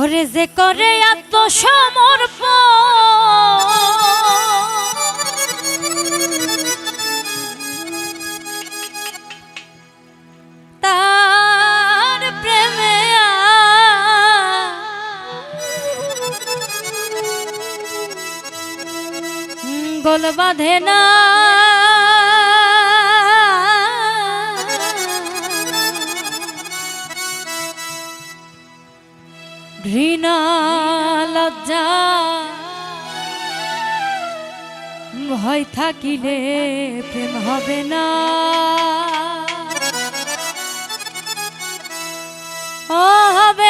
ওরে যে করে আত্মসমর্প তার প্রেমে গোল বাঁধে না। ঘৃণা লজ্জা। ভয় থাকিলে প্রেম হবে না। হবে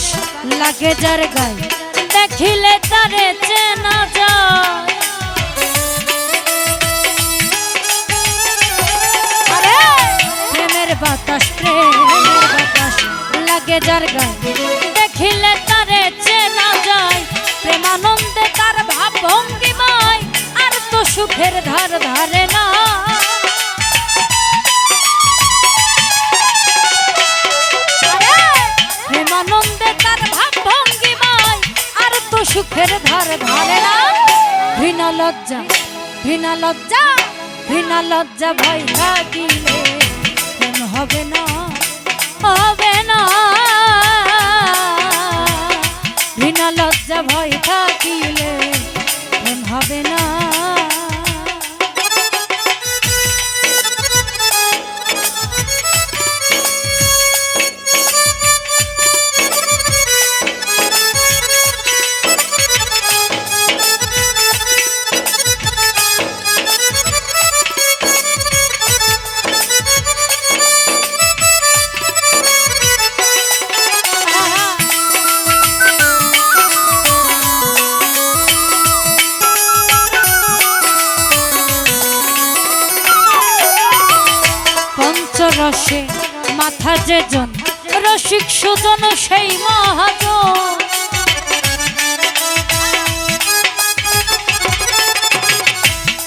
বাতাস লাগে যার গায়ে, দেখিলে তারে চেনা যায়! প্রেমের বাতাস প্রেমের বাতাস লাগে যার গায়ে, দেখিলে তারে চেনা যায় প্রেমানন্দে তার ভাব ভঙ্গিমায়, আর তো সুখের ধার ধারে ধরে ধরে ধারে না। ঘৃণা লজ্জা ঘৃণা লজ্জা ঘৃণা লজ্জা ভয় থাকিলে কেন হবে না হবে না। ঘৃণা লজ্জা ভয় থাকিলে পঞ্চরসে মাথা যে জন, রসিক সুজন সেই মহাজন।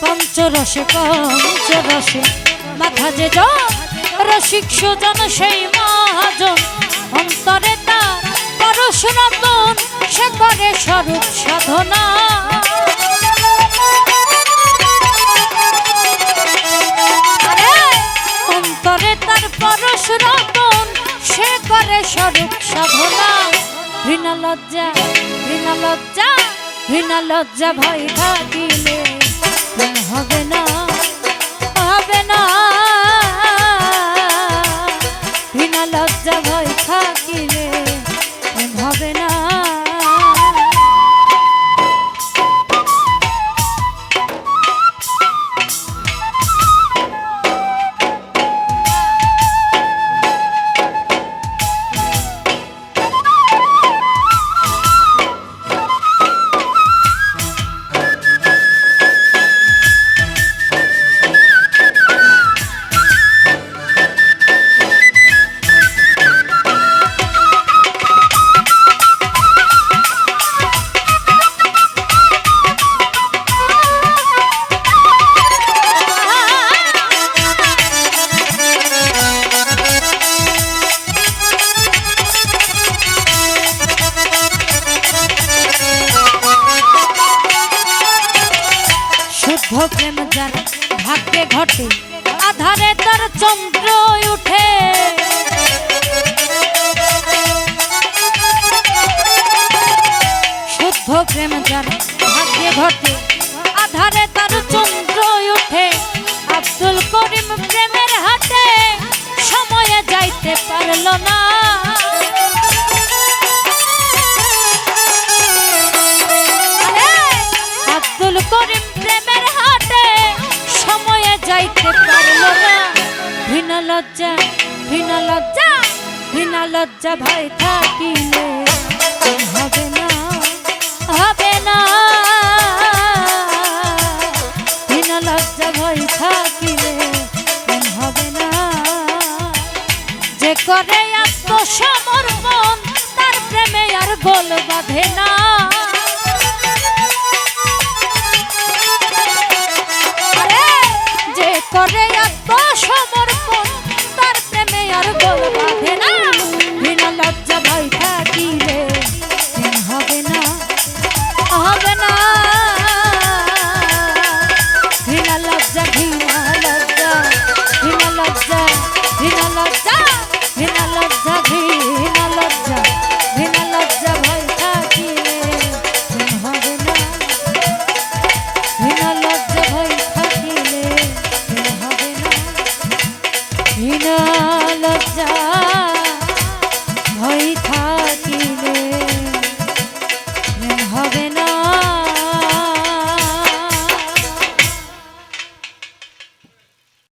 পঞ্চরসে পঞ্চরসে মাথা যে জন, রসিক সুজন সেই মহাজন। অন্তরে তার পরশ রতন, সে করে স্বরূপ সাধনা। ঘৃণা লজ্জা ঘৃণা লজ্জা ভয় থাকিলে হবে না। ঘটে আধারে তার চন্দ্র উঠে। শুদ্ধ প্রেম যার ভাগ্যে ঘটে, আধারে তার চন্দ্র উঠে। আব্দুল করিম প্রেমের হাটে সময়ে যাইতে পারল না। আব্দুল করিম যাইতে পারল না। ঘৃণ লজ্জা ঘৃণ লজ্জা ঘৃণ লজ্জা ভয় থাকিলে হবে না হবে না। ঘৃণ লজ্জা ভয় থাকিলে হবে না? যে করে আত্মসমর্পণ, তার প্রেমে আর গোল বাঁধে না।